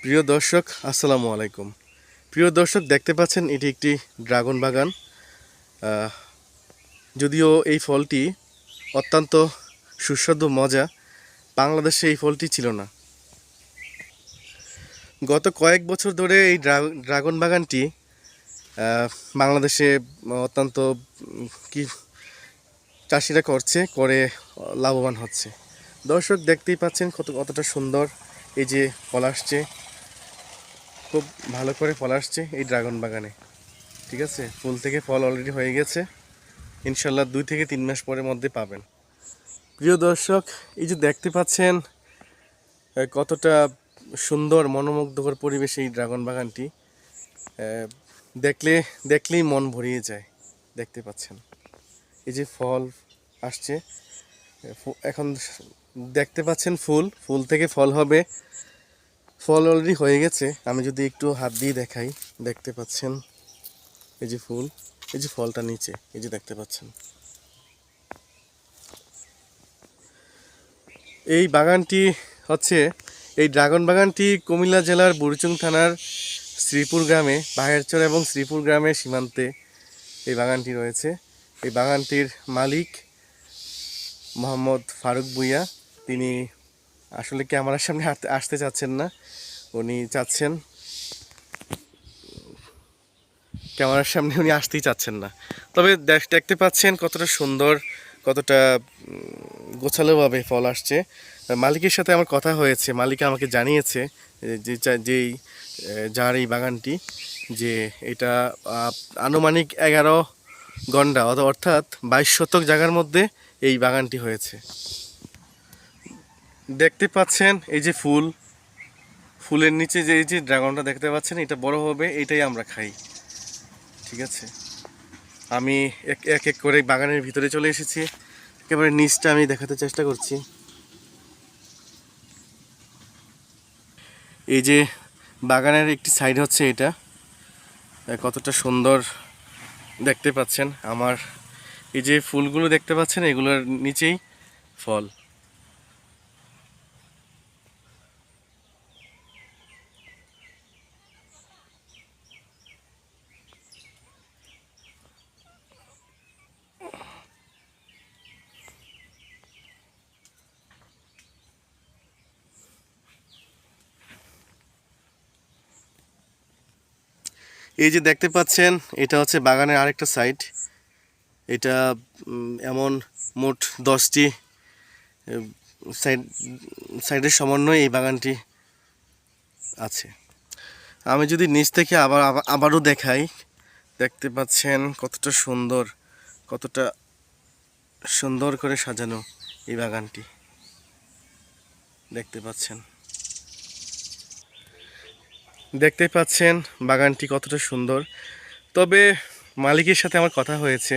প্রিয় দর্শক, আসসালামু আলাইকুম। প্রিয় দর্শক, দেখতে পাচ্ছেন, এটি একটি ড্রাগন বাগান। যদিও এই ফলটি অত্যন্ত সুস্বাদু মজা, বাংলাদেশে এই ফলটি ছিল না। গত কয়েক বছর ধরে এই ড্রা- ড্রাগন বাগানটি বাংলাদেশে অত্যন্ত, কি চাষিরা করছে, করে লাভবান হচ্ছে। দর্শক, দেখতেই পাচ্ছেন কত, কতটা সুন্দর এই যে ফল আসছে। খুব ভালো করে ফল আসছে এই ড্রাগন বাগানে। ঠিক আছে? ফুল থেকে ফল অলরেডি হয়ে গেছে। ইনশাল্লাহ দুই থেকে তিন মাস পরের মধ্যে পাবেন। প্রিয় দর্শক, এই যে দেখতে পাচ্ছেন কতটা সুন্দর, মনোমুগ্ধকর পরিবেশ এই ড্রাগন বাগানটি। দেখলে, দেখলেই মন ভরিয়ে যায়। দেখতে পাচ্ছেন। এই যে ফল আসছে। এখন দেখতে পাচ্ছেন ফুল। ফুল থেকে ফল হবে। ফল অলরেডি হয়ে গেছে। আমি যদি একটু হাত দিয়ে দেখাই, দেখতে পাচ্ছেন? এই যে ফুল, এই যে ফলটা নিচে, এই যে দেখতে পাচ্ছেন? এই বাগানটি হচ্ছে, এই ড্রাগন বাগানটি কুমিল্লা জেলার বুড়িচুং থানার শ্রীপুর গ্রামে পাহাড়চর এবং শ্রীপুর গ্রামের সীমান্তে এই বাগানটি রয়েছে। এই বাগানটির মালিক মোহাম্মদ ফারুক ভুইয়া। তিনি আসলে ক্যামেরার সামনে আসতে চাচ্ছেন না। উনি চাচ্ছেন, ক্যামেরার সামনে উনি আসতেই চাচ্ছেন না। তবে দেখ- দেখতে পাচ্ছেন কতটা সুন্দর, কতটা গোছালোভাবে ফল আসছে। মালিকের সাথে আমার কথা হয়েছে, মালিক আমাকে জানিয়েছে, যে যেই যার এই বাগানটি, যে এটা আনুমানিক এগারো গন্ডা অর্থাৎ বাইশ শতক জায়গার মধ্যে এই বাগানটি হয়েছে। দেখতে পাচ্ছেন এই যে ফুল। ফুলের নিচে যে এই যে ড্রাগনটা দেখতে পাচ্ছেন, এটা বড় হবে, এটাই আমরা খাই। ঠিক আছে? আমি এক এক এক করে বাগানের ভিতরে চলে এসেছি। একেবারে নিচটা আমি দেখাতে চেষ্টা করছি। এই যে বাগানের একটি সাইড হচ্ছে এটা। কতটা সুন্দর দেখতে পাচ্ছেন। আমার এই যে ফুলগুলো দেখতে পাচ্ছেন, এগুলোর নিচেই ফল। এই যে দেখতে পাচ্ছেন, এটা হচ্ছে বাগানের আরেকটা সাইড এটা এমন মোট দশটি সাইড সাইডের সমন্বয়ে এই বাগানটি আছে। আমি যদি নিচ থেকে আবার- আবারও দেখাই, দেখতে পাচ্ছেন কতটা সুন্দর কতটা সুন্দর করে সাজানো এই বাগানটি। দেখতে পাচ্ছেন। দেখতে পাচ্ছেন বাগানটি কতটা সুন্দর। তবে মালিকের সাথে আমার কথা হয়েছে।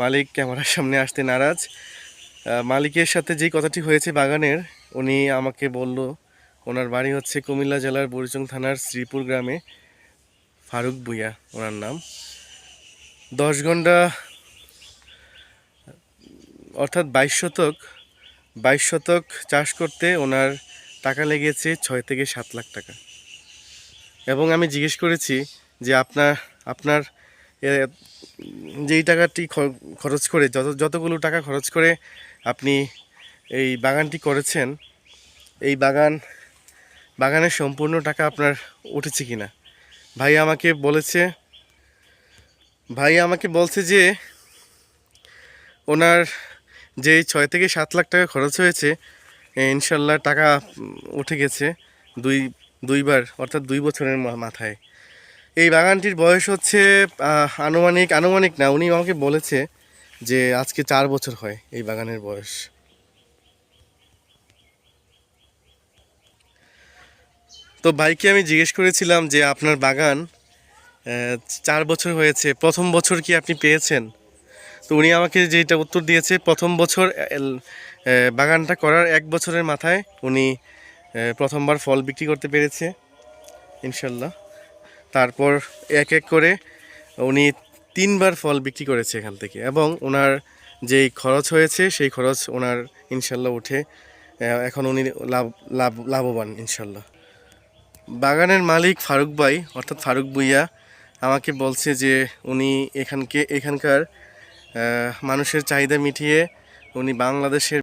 মালিক ক্যামেরার সামনে আসতে নারাজ। মালিকের সাথে যেই কথাটি হয়েছে বাগানের, উনি আমাকে বলল, ওনার বাড়ি হচ্ছে কুমিল্লা জেলার বরিচং থানার শ্রীপুর গ্রামে। ফারুক ভুইয়া, ওনার নাম। দশ ঘণ্টা, অর্থাৎ বাইশ শতক বাইশ শতক চাষ করতে ওনার টাকা লেগেছে ছয় থেকে সাত লাখ টাকা। এবং আমি জিজ্ঞেস করেছি যে আপনার আপনার যেই টাকাটি খরচ করে, যত, যতগুলো টাকা খরচ করে আপনি এই বাগানটি করেছেন, এই বাগান, বাগানের সম্পূর্ণ টাকা আপনার উঠেছে কি না ভাই আমাকে বলেছে, ভাই আমাকে বলছে যে ওনার যে ছয় থেকে সাত লাখ টাকা খরচ হয়েছে ইনশাল্লাহ টাকা উঠে গেছে, দুই দুইবার, অর্থাৎ দুই বছরের মাথায়। এই বাগানটির বয়স হচ্ছে আনুমানিক আনুমানিক না, উনি আমাকে বলেছে যে আজকে চার বছর হয় এই বাগানের বয়স। তো ভাইকে আমি জিজ্ঞেস করেছিলাম যে আপনার বাগান চার বছর হয়েছে, প্রথম বছর কি আপনি পেয়েছেন? তো উনি আমাকে যেটা উত্তর দিয়েছে, প্রথম বছর বাগানটা করার এক বছরের মাথায় উনি প্রথমবার ফল বিক্রি করতে পেরেছে, ইনশাল্লাহ। তারপর এক এক করে উনি তিনবার ফল বিক্রি করেছে এখান থেকে এবং ওনার যেই খরচ হয়েছে, সেই খরচ ওনার ইনশাল্লাহ উঠে এখন উনি লাভ লাভ, লাভবান, ইনশাল্লাহ। বাগানের মালিক ফারুক ভাই, অর্থাৎ ফারুক ভুইয়া, আমাকে বলছে যে উনি এখানকে, এখানকার মানুষের চাহিদা মিটিয়ে উনি বাংলাদেশের